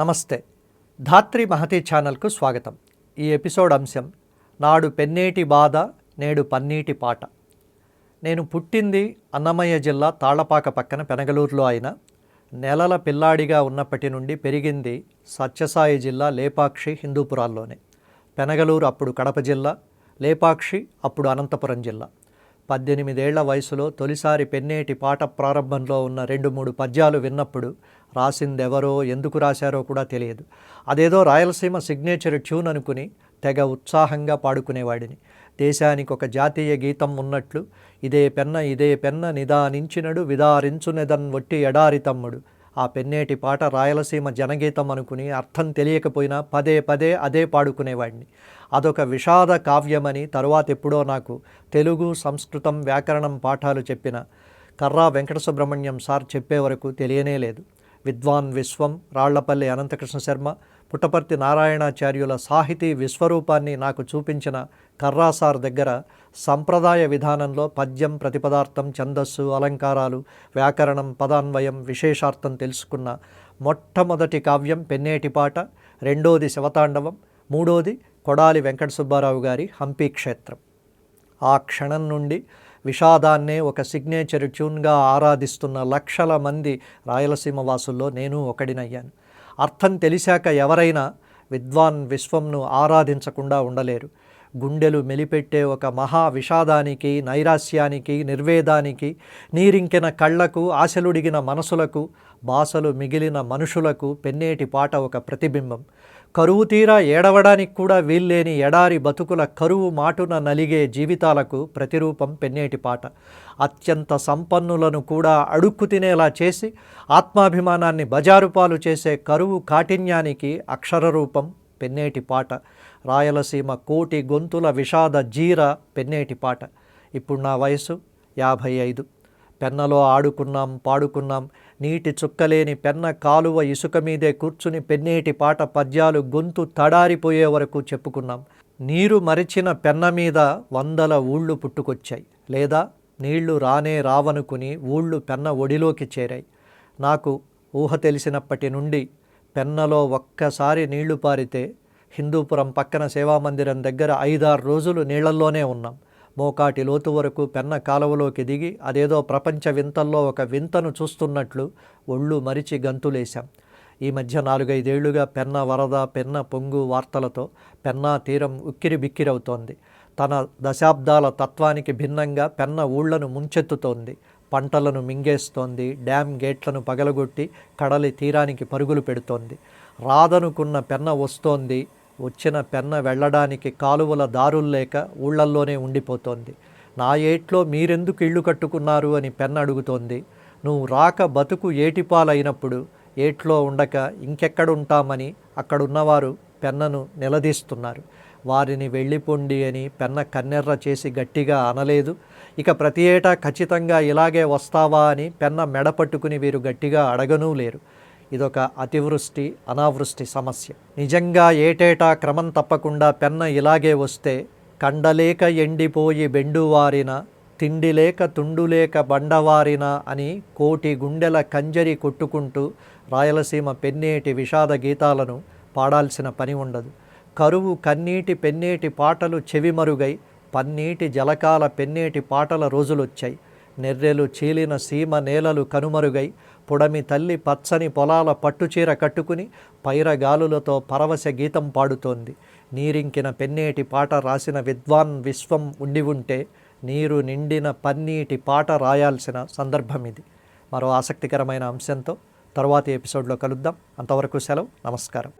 నమస్తే. ధాత్రి మహతి ఛానల్కు స్వాగతం. ఈ ఎపిసోడ్ అంశం నాడు పెన్నేటి బాధ నేడు పన్నీటి పాట. నేను పుట్టింది అన్నమయ్య జిల్లా తాళ్ళపాక పక్కన పెనగలూరులో అయిన నెలల పిల్లాడిగా ఉన్నప్పటి నుండి పెరిగింది సత్యసాయి జిల్లా లేపాక్షి హిందూపురాల్లోనే. పెనగలూరు అప్పుడు కడప జిల్లా లేపాక్షి అప్పుడు అనంతపురం జిల్లా. పద్దెనిమిదేళ్ళ వయసులో తొలిసారి పెన్నేటి పాట ప్రారంభంలో ఉన్న రెండు మూడు పద్యాలు విన్నప్పుడు రాసిందెవరో ఎందుకు రాశారో కూడా తెలియదు. అదేదో రాయలసీమ సిగ్నేచర్ ట్యూన్ అనుకుని తెగ ఉత్సాహంగా పాడుకునేవాడిని. దేశానికి ఒక జాతీయ గీతం ఉన్నట్లు ఇదే పెన్న ఇదే పెన్న నిదానించినడు విదారించునెదన్ వట్టి ఎడారి తమ్ముడు. ఆ పెన్నేటి పాట రాయలసీమ జనగీతం అనుకుని అర్థం తెలియకపోయినా పదే పదే అదే పాడుకునేవాడిని. అదొక విషాద కావ్యమని తరువాత ఎప్పుడో నాకు తెలుగు సంస్కృతం వ్యాకరణం పాఠాలు చెప్పిన కర్రా వెంకట సుబ్రహ్మణ్యం సార్ చెప్పే వరకు తెలియనే లేదు. విద్వాన్ విశ్వం రాళ్ళపల్లి అనంతకృష్ణ శర్మ పుట్టపర్తి నారాయణాచార్యుల సాహితీ విశ్వరూపాన్ని నాకు చూపించిన కర్రాసార్ దగ్గర సంప్రదాయ విధానంలో పద్యం ప్రతిపదార్థం ఛందస్సు అలంకారాలు వ్యాకరణం పదాన్వయం విశేషార్థం తెలుసుకున్న మొట్టమొదటి కావ్యం పెన్నేటి పాట రెండోది శివతాండవం మూడోది కొడాలి వెంకట సుబ్బారావు గారి హంపి క్షేత్రం. ఆ క్షణం నుండి విషాదాన్నే ఒక సిగ్నేచర్ ట్యూన్గా ఆరాధిస్తున్న లక్షల మంది రాయలసీమ వాసుల్లో నేను ఒకడినయ్యాను. అర్థం తెలిసాక ఎవరైనా విద్వాన్ విశ్వంను ఆరాధించకుండా ఉండలేరు. గుండెలు మెలిపెట్టే ఒక మహా విషాదానికి నైరాస్యానికి నిర్వేదానికి నీరింకిన కళ్ళకు ఆశలుడిగిన మనసులకు బాసలు మిగిలిన మనుషులకు పెన్నేటి పాట ఒక ప్రతిబింబం. కరువు తీరా ఏడవడానికి కూడా వీల్లేని ఎడారి బతుకుల కరువు మాటున నలిగే జీవితాలకు ప్రతిరూపం పెన్నేటి పాట. అత్యంత సంపన్నులను కూడా అడుక్కు తినేలా చేసి ఆత్మాభిమానాన్ని బజారుపాలు చేసే కరువు కాఠిన్యానికి అక్షరరూపం పెన్నేటి పాట. రాయలసీమ కోటి గొంతుల విషాద జీర పెన్నేటి పాట. ఇప్పుడు నా వయసు యాభై ఐదు పెన్నలో ఆడుకున్నాం పాడుకున్నాం. నీటి చుక్కలేని పెన్న కాలువ ఇసుక మీదే కూర్చుని పెన్నేటి పాట పద్యాలు గొంతు తడారిపోయే వరకు చెప్పుకున్నాం. నీరు మరిచిన పెన్న మీద వందల ఊళ్ళు పుట్టుకొచ్చాయి. లేదా నీళ్ళు రానే రావనుకుని ఊళ్ళు పెన్న ఒడిలోకి చేరాయి. నాకు ఊహ తెలిసినప్పటి నుండి పెన్నలో ఒక్కసారి నీళ్ళు పారితే హిందూపురం పక్కన సేవామందిరం దగ్గర ఐదారు రోజులు నీళ్ళల్లోనే ఉన్నాం. మోకాటి లోతు వరకు పెన్న కాలువలోకి దిగి అదేదో ప్రపంచ వింతల్లో ఒక వింతను చూస్తున్నట్లు ఒళ్ళు మరిచి గంతులేశాం. ఈ మధ్య నాలుగైదేళ్ళుగా పెన్న వరద పెన్న పొంగు వార్తలతో పెన్నా తీరం ఉక్కిరి బిక్కిరవుతోంది తన దశాబ్దాల తత్వానికి భిన్నంగా పెన్న ఊళ్ళను ముంచెత్తుతోంది. పంటలను మింగేస్తోంది డ్యామ్ గేట్లను పగలగొట్టి కడలి తీరానికి పరుగులు పెడుతోంది. రాదనుకున్న పెన్న వస్తోంది వచ్చిన పెన్న వెళ్ళడానికి కాలువల దారులు లేక ఊళ్ళల్లోనే ఉండిపోతోంది. నా ఏట్లో మీరెందుకు ఇళ్ళు కట్టుకున్నారు అని పెన్న అడుగుతోంది. నువ్వు రాక బతుకు ఏటిపాలైనప్పుడు ఏట్లో ఉండక ఇంకెక్కడుంటామని అక్కడున్నవారు పెన్నను నిలదీస్తున్నారు. వారిని వెళ్ళిపోండి అని పెన్న కన్నెర్ర చేసి గట్టిగా అనలేదు. ఇక ప్రతి ఏటా ఖచ్చితంగా ఇలాగే వస్తావా అని పెన్న మెడ పట్టుకుని వీరు గట్టిగా అడగనూ లేరు. ఇదొక అతివృష్టి అనావృష్టి సమస్య. నిజంగా ఏటేటా క్రమం తప్పకుండా పెన్న ఇలాగే వస్తే కండలేక ఎండిపోయి బెండువారిన తిండిలేక తుండులేక బండవారిన అని కోటి గుండెల కంజరి కొట్టుకుంటూ రాయలసీమ పెన్నేటి విషాద గీతాలను పాడాల్సిన పని ఉండదు. కరువు కన్నీటి పెన్నేటి పాటలు చెవిమరుగై పన్నీటి జలకాల పెన్నేటి పాటల రోజులొచ్చాయి. నెర్రెలు చీలిన సీమ నేలలు కనుమరుగై పుడమి తల్లి పచ్చని పొలాల పట్టుచీర కట్టుకుని పైరగాలులతో పరవశ గీతం పాడుతోంది. నీరింకిన పెన్నేటి పాట రాసిన విద్వాన్ విశ్వం ఉండి ఉంటే నీరు నిండిన పన్నీటి పాట రాయాల్సిన సందర్భం ఇది మరో ఆసక్తికరమైన అంశంతో తరువాతి ఎపిసోడ్లో కలుద్దాం. అంతవరకు సెలవు. నమస్కారం.